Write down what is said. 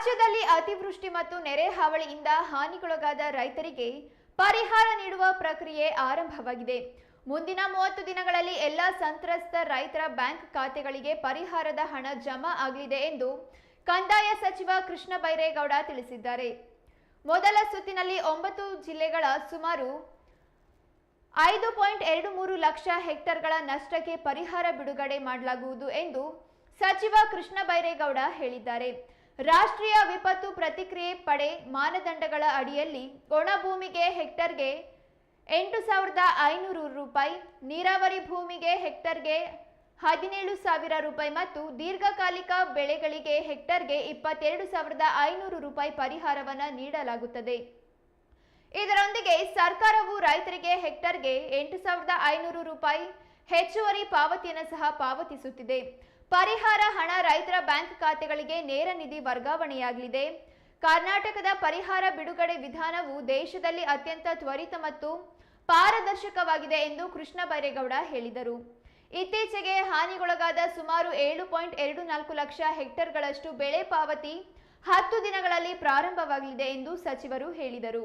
ರಾಜ್ಯದಲ್ಲಿ ಅತಿವೃಷ್ಟಿ ಮತ್ತು ನೆರೆ ಹಾವಳಿಯಿಂದ ಹಾನಿಗೊಳಗಾದ ರೈತರಿಗೆ ಪರಿಹಾರ ನೀಡುವ ಪ್ರಕ್ರಿಯೆ ಆರಂಭವಾಗಿದೆ. ಮುಂದಿನ ಮೂವತ್ತು ದಿನಗಳಲ್ಲಿ ಎಲ್ಲ ಸಂತ್ರಸ್ತ ರೈತರ ಬ್ಯಾಂಕ್ ಖಾತೆಗಳಿಗೆ ಪರಿಹಾರದ ಹಣ ಜಮಾ ಆಗಲಿದೆ ಎಂದು ಕಂದಾಯ ಸಚಿವ ಕೃಷ್ಣ ಬೈರೇಗೌಡ ತಿಳಿಸಿದ್ದಾರೆ. ಮೊದಲ ಸುತ್ತಿನಲ್ಲಿ ಒಂಬತ್ತು ಜಿಲ್ಲೆಗಳ ಸುಮಾರು ಐದು ಪಾಯಿಂಟ್ ಎರಡು ಮೂರು ಲಕ್ಷ ಹೆಕ್ಟರ್ಗಳ ನಷ್ಟಕ್ಕೆ ಪರಿಹಾರ ಬಿಡುಗಡೆ ಮಾಡಲಾಗುವುದು ಎಂದು ಸಚಿವ ಕೃಷ್ಣ ಬೈರೇಗೌಡ ಹೇಳಿದ್ದಾರೆ. ರಾಷ್ಟ್ರೀಯ ವಿಪತ್ತು ಪ್ರತಿಕ್ರಿಯೆ ಪಡೆ ಮಾನದಂಡಗಳ ಅಡಿಯಲ್ಲಿ ಒಣಭೂಮಿಗೆ ಹೆಕ್ಟರ್ಗೆ ಎಂಟು ಸಾವಿರದ ಐನೂರು ರೂಪಾಯಿ, ನೀರಾವರಿ ಭೂಮಿಗೆ ಹೆಕ್ಟರ್ಗೆ ಹದಿನೇಳು ಸಾವಿರ ರೂಪಾಯಿ ಮತ್ತು ದೀರ್ಘಕಾಲಿಕ ಬೆಳೆಗಳಿಗೆ ಹೆಕ್ಟರ್ಗೆ ಇಪ್ಪತ್ತೆರಡು ಸಾವಿರದ ಐನೂರು ರೂಪಾಯಿ ಪರಿಹಾರವನ್ನು ನೀಡಲಾಗುತ್ತದೆ. ಇದರೊಂದಿಗೆ ಸರ್ಕಾರವು ರೈತರಿಗೆ ಹೆಕ್ಟರ್ಗೆ ಎಂಟು ಸಾವಿರದ ಐನೂರು ರೂಪಾಯಿ ಹೆಚ್ಚುವರಿ ಪಾವತಿಯನ್ನು ಸಹ ಪಾವತಿಸುತ್ತಿದೆ. ಪರಿಹಾರ ಹಣ ರೈತರ ಬ್ಯಾಂಕ್ ಖಾತೆಗಳಿಗೆ ನೇರ ನಿಧಿ ವರ್ಗಾವಣೆಯಾಗಲಿದೆ. ಕರ್ನಾಟಕದ ಪರಿಹಾರ ಬಿಡುಗಡೆ ವಿಧಾನವು ದೇಶದಲ್ಲಿ ಅತ್ಯಂತ ತ್ವರಿತ ಮತ್ತು ಪಾರದರ್ಶಕವಾಗಿದೆ ಎಂದು ಕೃಷ್ಣ ಬೈರೇಗೌಡ ಹೇಳಿದರು. ಇತ್ತೀಚೆಗೆ ಹಾನಿಗೊಳಗಾದ ಸುಮಾರು ಏಳು ಪಾಯಿಂಟ್ ಎರಡು ನಾಲ್ಕು ಲಕ್ಷ ಹೆಕ್ಟರ್ಗಳಷ್ಟು ಬೆಳೆ ಪಾವತಿ ಹತ್ತು ದಿನಗಳಲ್ಲಿ ಪ್ರಾರಂಭವಾಗಲಿದೆ ಎಂದು ಸಚಿವರು ಹೇಳಿದರು.